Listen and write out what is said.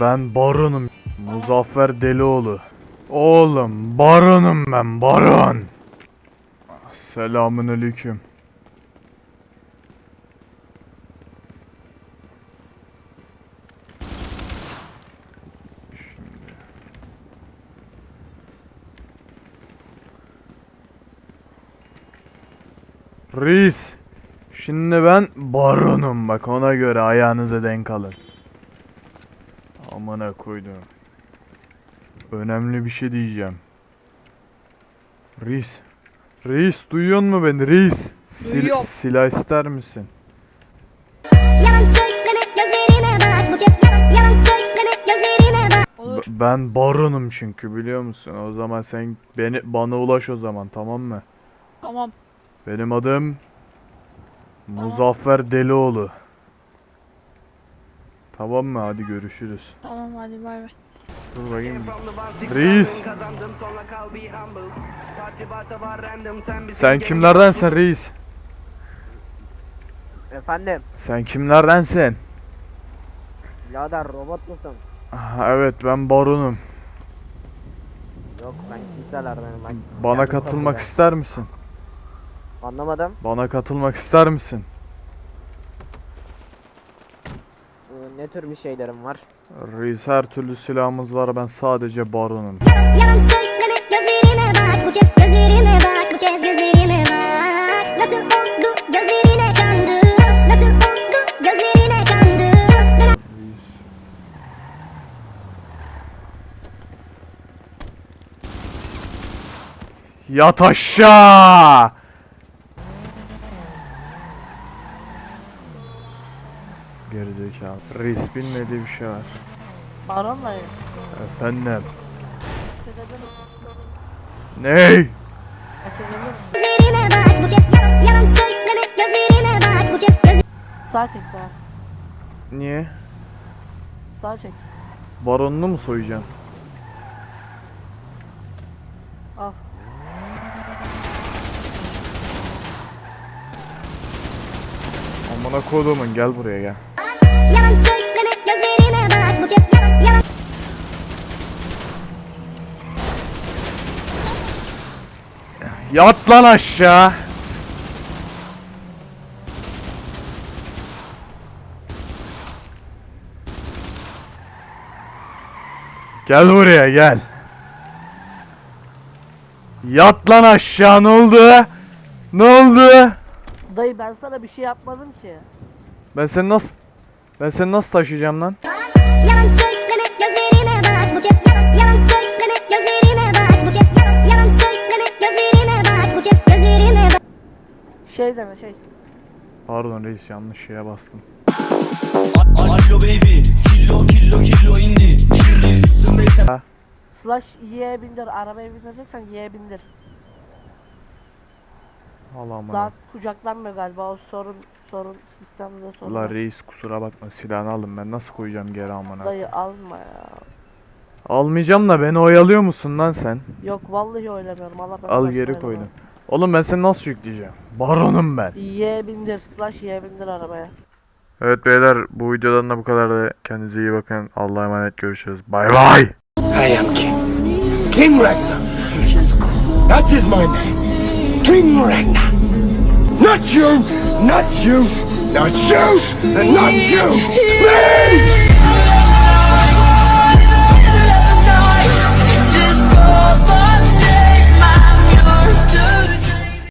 Ben baronum. Muzaffer Delioğlu. Oğlum baronum ben baron. Selamun aleyküm. Reis. Şimdi ben baronum bak ona göre ayağınıza denk alın. Amına koydum. Önemli bir şey diyeceğim. Reis. Reis duyuyor mu beni reis? Sil- Duyuyorum. silah ister misin? Yalan söyleme gözlerime bak bu kez yalan, yalan söyleme gözlerime bak B- Olur. ben baronum çünkü biliyor musun? O zaman sen beni bana ulaş o zaman tamam mı? Tamam. Benim adım Muzaffer Delioğlu. Tamam mı? Hadi görüşürüz. Tamam hadi bay bay. Dur bakayım. Reis. Sen kimlerdensin reis? Efendim, Sen kimlerdensin? birader robot musun? Ah, Evet ben baronum. Yok ben kimselerdenim ben. Bana kendim katılmak ister misin? Anlamadım. Bana katılmak ister misin? Ne tür bir şeylerim var? Reis her türlü silahımız var ben sadece baronum. Yalan söyleme gözlerime bak bu kez gözlerime bak bu kez gözlerime bak Nasıl oldu gözlerine kandım Nasıl oldu gözlerine kandım Reis. Yat aşağı! Gerizekalı. Reis bilmediği bir şey var. Baronla Efendim. Ney? Gözlerime bak bu kez yalan, yalan söyleme gözlerime bak bu kez göz Sağ çek sağ. Niye? Sağ çek. Baronunu mu soyacaksın? Al. Amına kodumun gel buraya gel. Yat lan aşağı. Gel buraya gel. Yat lan aşağı ne oldu? Ne oldu? Dayı ben sana bir şey yapmadım ki. Ben seni nasıl ben seni nasıl taşıyacağım lan? Şey deme şey. Pardon reis yanlış şeye bastım. Allo baby, kilo kilo kilo indi. Şirri üstümdeysen Slash Y'ye bindir. Arabaya bindireceksen Y'ye bindir. Allah amına. Daha kucaklanmıyor galiba o sorun sorun sistemde sorun. La reis kusura bakma silahını alın ben nasıl koyacağım geri amına. Dayı alma ya. Almayacağım da beni oyalıyor musun lan sen? Yok vallahi oynamıyorum. Allah Al geri koydum. Oğlum ben seni nasıl yükleyeceğim? Baronum ben. Y'ye bindir. Slash Y'ye bindir arabaya. Evet beyler bu videodan da bu kadar da kendinize iyi bakın. Allah'a emanet görüşürüz. Bay bay. I am king. King Ragnar. That is my name. King Ragnar. Not you, not you, not you, and not you. Me!